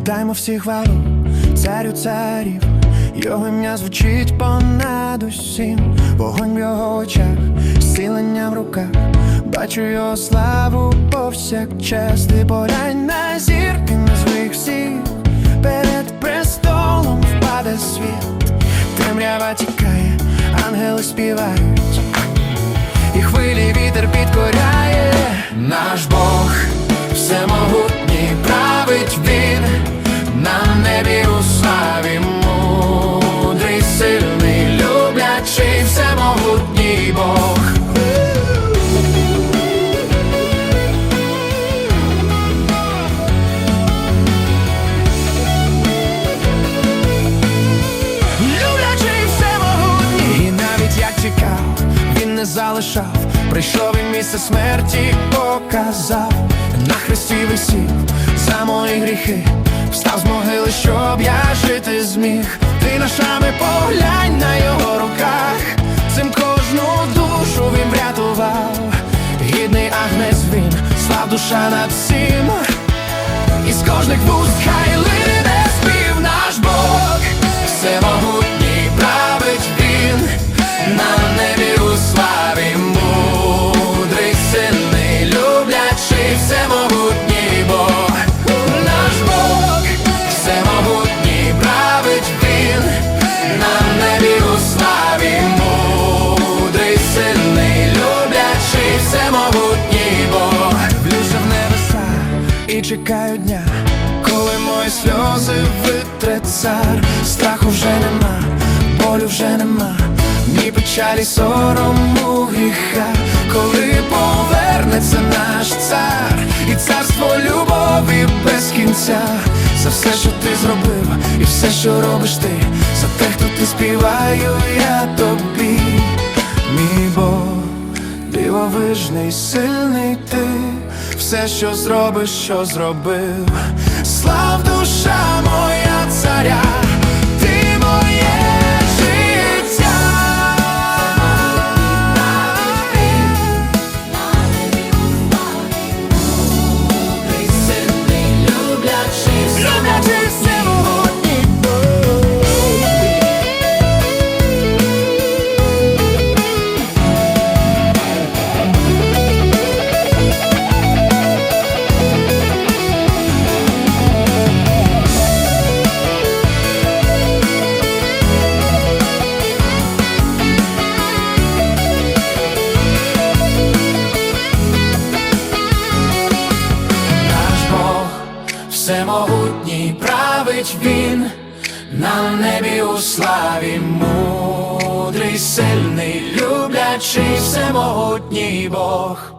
Вітаємо всіх валу, царю царів, його ім'я звучить понад усім, вогонь в його очах, зцілення в руках, бачу його славу повсякчас, ти поглянь на зірки на своїх всіх, перед престолом впаде світ, темрява тікає, ангели співають, і хвилі вітер підкоряє. Наш Бог, всемогутній залишав. Прийшов і місце смерті показав. На хресті висів за мої гріхи. Встав з могили, щоб я жити зміг. Ти ношами поглянь на його руках. Цим кожну душу він врятував. Гідний агнець він, слав душа над всім. Із кожних вуст хай чекаю дня, коли мої сльози витре цар, страху вже нема, болю вже нема, ні печалі, сорому гріха, коли повернеться наш цар, і царство любові без кінця, за все, що ти зробив, і все, що робиш ти, за те, хто ти співаю, я тобі, мій Бог дивовижний, сильний ти, все, що зробиш, що зробив, слав душа моя царя, всемогутній править він на небі у славі мудрий, сильний, люблячий, всемогутній Бог.